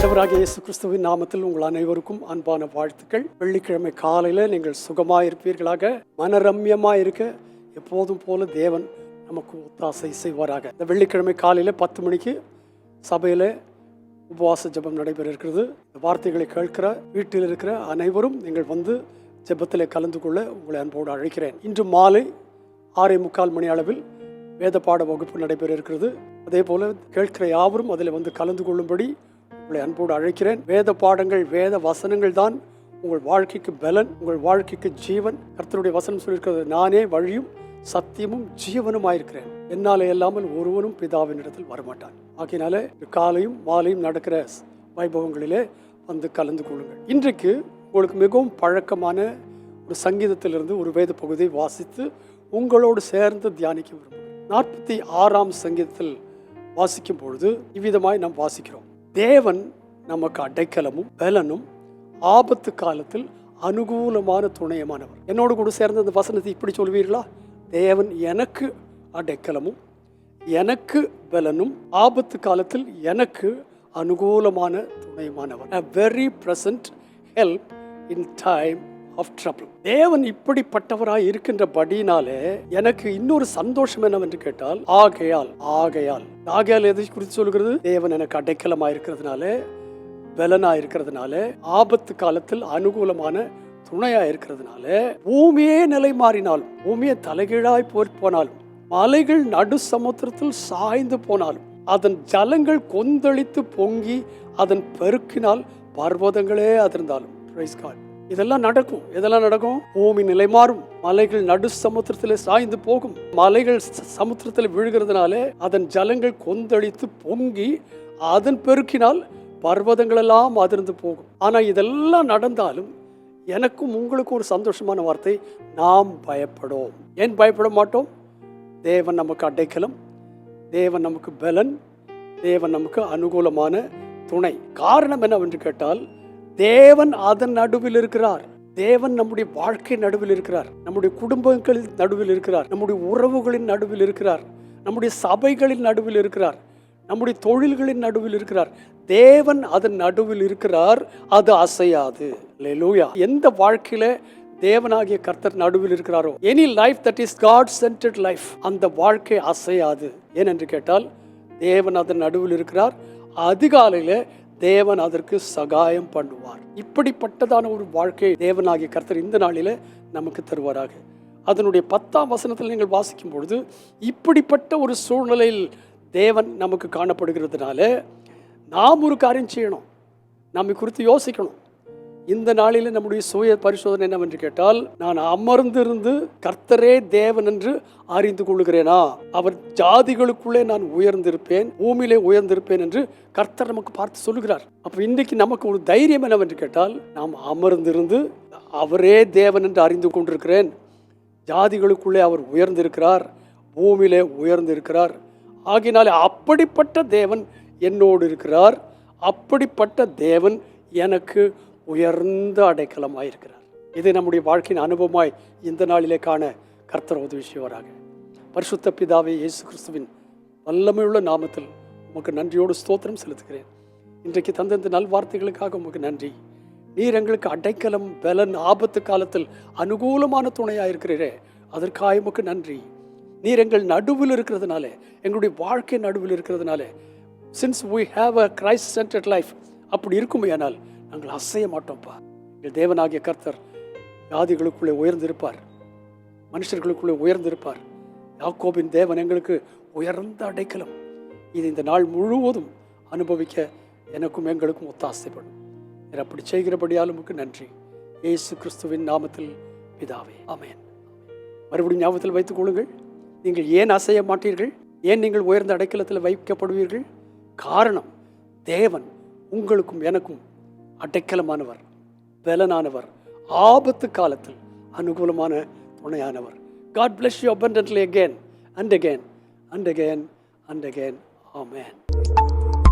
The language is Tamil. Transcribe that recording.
ஆண்டவராகிய இயேசு கிறிஸ்துவின் நாமத்தில் உங்கள் அனைவருக்கும் அன்பான வாழ்த்துக்கள். வெள்ளிக்கிழமை காலையில் நீங்கள் சுகமாக இருப்பீர்களாக மனரம்யமாக இருக்க எப்போதும் போல தேவன் நமக்கு ஒத்தாசை செய்வாராக. இந்த வெள்ளிக்கிழமை காலையில் பத்து மணிக்கு சபையில் உபவாச ஜெபம் நடைபெற இருக்கிறது இந்த வார்த்தைகளை கேட்கிற வீட்டில் இருக்கிற அனைவரும் நீங்கள் வந்து ஜெபத்தில் கலந்து கொள்ள உங்களை அன்போடு அழைக்கிறேன். இன்று மாலை ஆறே முக்கால் மணி அளவில் வேத பாட வகுப்பு நடைபெற இருக்கிறது அதே போல் கேட்கிற யாவரும் அதில் வந்து கலந்து கொள்ளும்படி உங்களை அன்போடு அழைக்கிறேன். வேத பாடங்கள் வேத வசனங்கள் தான் உங்கள் வாழ்க்கைக்கு பலன் உங்கள் வாழ்க்கைக்கு ஜீவன். கர்த்தருடைய வசனம் சொல்லியிருக்கிறது நானே வழியும் சத்தியமும் ஜீவனும் ஆயிருக்கிறேன். என்னாலே இல்லாமல் ஒருவனும் பிதாவின் இடத்தில் வரமாட்டான். ஆகையினால காலையும் மாலையும் நடக்கிற வைபவங்களிலே வந்து கலந்து கொள்ளுங்கள். இன்றைக்கு உங்களுக்கு மிகவும் பழக்கமான ஒரு சங்கீதத்திலிருந்து ஒரு வேத பகுதியை வாசித்து உங்களோடு சேர்ந்து தியானிக்க விரும்புகிறேன். நாற்பத்தி ஆறாம் சங்கீதத்தில் வாசிக்கும் பொழுது இவ்விதமாய் நாம் வாசிக்கிறோம். தேவன் நமக்கு அடைக்கலமும் பலனும் ஆபத்து காலத்தில் அனுகூலமான துணையமானவர். என்னோடு கூட சேர்ந்த அந்த வசனத்தை இப்படி சொல்வீர்களா? தேவன் எனக்கு அடைக்கலமும் எனக்கு பலனும் ஆபத்து காலத்தில் எனக்கு அனுகூலமான துணையமானவர். A very present help in time of trouble தேவன் இப்படிப்பட்டவராய் இருக்கின்றபடினாலே எனக்கு இன்னொரு சந்தோஷம் என்னவென்று கேட்டால் ஆகையால் ஆகையால். ஆகையால் எதை குறித்து சொல்கிறது? தேவன் எனக்கு அடைக்கலமாக இருக்கிறதுனால பலனாக இருக்கிறதுனால ஆபத்து காலத்தில் அனுகூலமான துணையா இருக்கிறதுனால பூமியே நிலை மாறினாலும் பூமியை தலைகீழாய் போனாலும் மலைகள் நடு சமுத்திரத்தில் சாய்ந்து போனாலும் அதன் ஜலங்கள் கொந்தளித்து பொங்கி அதன் பெருக்கினால் பர்வதங்களே அதிர்ந்தாலும். இதெல்லாம் நடக்கும் இதெல்லாம் நடக்கும். பூமி நிலை மாறும். மலைகள் நடு சமுத்திரத்தில் சாய்ந்து போகும். மலைகள் சமுத்திரத்தில் விழுகிறதுனாலே அதன் ஜலங்கள் கொந்தளித்து பொங்கி அதன் பெருக்கினால் பர்வதங்களெல்லாம் அதிர்ந்து போகும். ஆனால் இதெல்லாம் நடந்தாலும் எனக்கும் உங்களுக்கும் ஒரு சந்தோஷமான வார்த்தை நாம் பயப்படோம். ஏன் பயப்பட மாட்டோம்? தேவன் நமக்கு அடைக்கலம் தேவன் நமக்கு பலன் தேவன் நமக்கு அனுகூலமான துணை. காரணம் என்னவென்று கேட்டால் தேவன் அதன் நடுவில் இருக்கிறார். தேவன் நம்முடைய வாழ்க்கை நடுவில் இருக்கிறார். நம்முடைய குடும்பங்களின் நடுவில் இருக்கிறார். நம்முடைய உறவுகளின் நடுவில் இருக்கிறார். நம்முடைய சபைகளின் நடுவில் இருக்கிறார். நம்முடைய தொழில்களின் நடுவில் இருக்கிறார். தேவன் அதன் நடுவில் இருக்கிறார். அது அசையாது. லூயா எந்த வாழ்க்கையில தேவனாகிய கர்த்தர் நடுவில் இருக்கிறாரோ any life that is God centred life அந்த வாழ்க்கை அசையாது. ஏனென்று கேட்டால் தேவன் அதன் நடுவில் இருக்கிறார். அதிகாலையில் தேவன் அதற்கு சகாயம் பண்ணுவார். இப்படிப்பட்டதான ஒரு வாழ்க்கை தேவனாகிய கர்த்தர் இந்த நாளில் நமக்கு தருவாராக. அதனுடைய பத்தாம் வசனத்தில் நீங்கள் வாசிக்கும் பொழுது இப்படிப்பட்ட ஒரு சூழ்நிலையில் தேவன் நமக்கு காணப்படுகிறதுனால நாம் ஒரு காரியம் செய்யணும். நம்மை குறித்து யோசிக்கணும். இந்த நாளில் நம்முடைய சுய பரிசோதனை என்னவென்று கேட்டால் நான் அமர்ந்திருந்து கர்த்தரே தேவன் என்று அறிந்து கொள்கிறேனா அவர் ஜாதிகளுக்குள்ளே நான் உயர்ந்திருப்பேன் பூமியிலே உயர்ந்திருப்பேன் என்று கர்த்தர் நமக்கு பார்த்து சொல்லுகிறார். அப்ப இன்றைக்கு நமக்கு ஒரு தைரியம் என்னவென்று கேட்டால் நாம் அமர்ந்திருந்து அவரே தேவன் என்று அறிந்து கொண்டிருக்கிறேன். ஜாதிகளுக்குள்ளே அவர் உயர்ந்திருக்கிறார் பூமியிலே உயர்ந்திருக்கிறார். ஆகினாலே அப்படிப்பட்ட தேவன் என்னோடு இருக்கிறார். அப்படிப்பட்ட தேவன் எனக்கு உயர்ந்த அடைக்கலமாய் இருக்கிறார் இது நம்முடைய வாழ்க்கையின் அனுபவமாய் இந்த நாளிலே காண கர்த்தர் உதவி செய்வாராக பரிசுத்த பிதாவே இயேசு கிறிஸ்துவின் வல்லமையுள்ள நாமத்தில் உமக்கு நன்றியோடு ஸ்தோத்திரம் செலுத்துகிறேன். இன்றைக்கு தந்த இந்த நல்வார்த்தைகளுக்காக உமக்கு நன்றி. நீர் எங்களுக்கு அடைக்கலம் பலன் ஆபத்து காலத்தில் அனுகூலமான துணையாக இருக்கிறீரே அதற்காக உமக்கு நன்றி. நீர் எங்கள் நடுவில் இருக்கிறதுனால எங்களுடைய வாழ்க்கை நடுவில் இருக்கிறதுனால since we have a Christ centred life அப்படி இருக்குமையானால் நாங்கள் அசைய மாட்டோம்ப்பா எங்கள் தேவனாகிய கர்த்தர் ஜாதிகளுக்குள்ளே உயர்ந்திருப்பார். மனுஷர்களுக்குள்ளே உயர்ந்திருப்பார். யாக்கோபின் தேவன் எங்களுக்கு உயர்ந்த அடைக்கலம். இது இந்த நாள் முழுவதும் அனுபவிக்க எனக்கும் எங்களுக்கும் ஒத்தாசைப்படும். நீர் அப்படி செய்கிறபடியால் உமக்கு நன்றி. இயேசு கிறிஸ்துவின் நாமத்தில் பிதாவே. ஆமென். மறுபடியும் ஞாபகத்தில் வைத்துக் கொள்ளுங்கள். நீங்கள் ஏன் அசைய மாட்டீர்கள்? ஏன் நீங்கள் உயர்ந்த அடைக்கலத்தில் வைக்கப்படுவீர்கள்? காரணம் தேவன் உங்களுக்கும் எனக்கும் அடைக்கலமானவர் பலனானவர் ஆபத்து காலத்தில் அனுகூலமான துணையானவர் God bless you abundantly again and again and again and again amen